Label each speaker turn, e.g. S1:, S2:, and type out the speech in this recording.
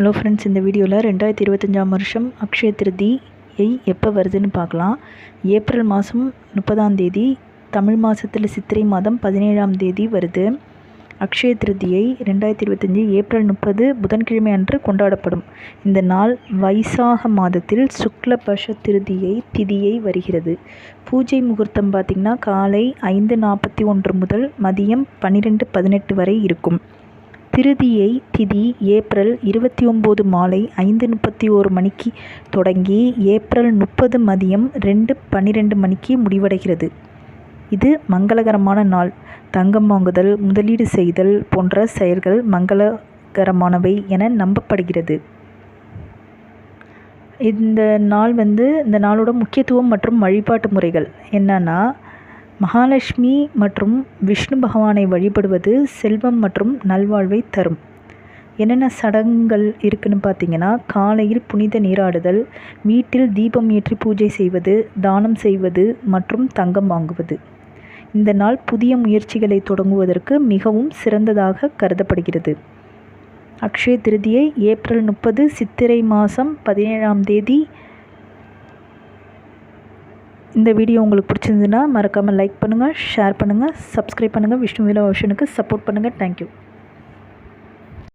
S1: Hello friends இந்த வீடியோவில் ரெண்டாயிரத்தி இருபத்தஞ்சாம் வருஷம் அக்ஷய திருதியை எப்போ வருதுன்னு பார்க்கலாம். ஏப்ரல் மாதம் முப்பதாம் தேதி தமிழ் மாதத்தில் சித்திரை மாதம் பதினேழாம் தேதி வருது. அக்ஷய திருதியை ரெண்டாயிரத்தி இருபத்தஞ்சி ஏப்ரல் முப்பது புதன்கிழமை அன்று கொண்டாடப்படும். இந்த நாள் வைசாக மாதத்தில் சுக்லபஷ திருதியை திதியை வருகிறது. பூஜை முகூர்த்தம் பார்த்திங்கன்னா காலை ஐந்து நாற்பத்தி ஒன்று முதல் மதியம் பன்னிரெண்டு பதினெட்டு வரை இருக்கும். திருதியை திதி ஏப்ரல் இருபத்தி ஒம்பது மாலை ஐந்து முப்பத்தி ஓரு மணிக்கு தொடங்கி ஏப்ரல் முப்பது மதியம் ரெண்டு பன்னிரெண்டு மணிக்கு முடிவடைகிறது. இது மங்களகரமான நாள். தங்கம் வாங்குதல் முதலீடு செய்தல் போன்ற செயல்கள் மங்களகரமானவை என நம்பப்படுகிறது. இந்த நாள் வந்து இந்த நாளோட முக்கியத்துவம் மற்றும் வழிபாட்டு முறைகள் என்னன்னா மகாலட்சுமி மற்றும் விஷ்ணு பகவானை வழிபடுவது செல்வம் மற்றும் நல்வாழ்வை தரும். என்னென்ன சடங்குகள் இருக்குன்னு பார்த்தீங்கன்னா காலையில் புனித நீராடுதல் வீட்டில் தீபம் ஏற்றி பூஜை செய்வது தானம் செய்வது மற்றும் தங்கம் வாங்குவது. இந்த நாள் புதிய முயற்சிகளை தொடங்குவதற்கு மிகவும் சிறந்ததாக கருதப்படுகிறது. அக்ஷய திருதியை ஏப்ரல் முப்பது சித்திரை மாதம் பதினேழாம் தேதி இந்த வீடியோ உங்களுக்கு பிடிச்சிருந்துன்னா மறக்காமல் லைக் பண்ணுங்கள் ஷேர் பண்ணுங்கள் சப்ஸ்கிரைப் பண்ணுங்கள் விஷ்ணு விலா ஓஷனுக்கு சப்போர்ட் பண்ணுங்கள் தேங்க்யூ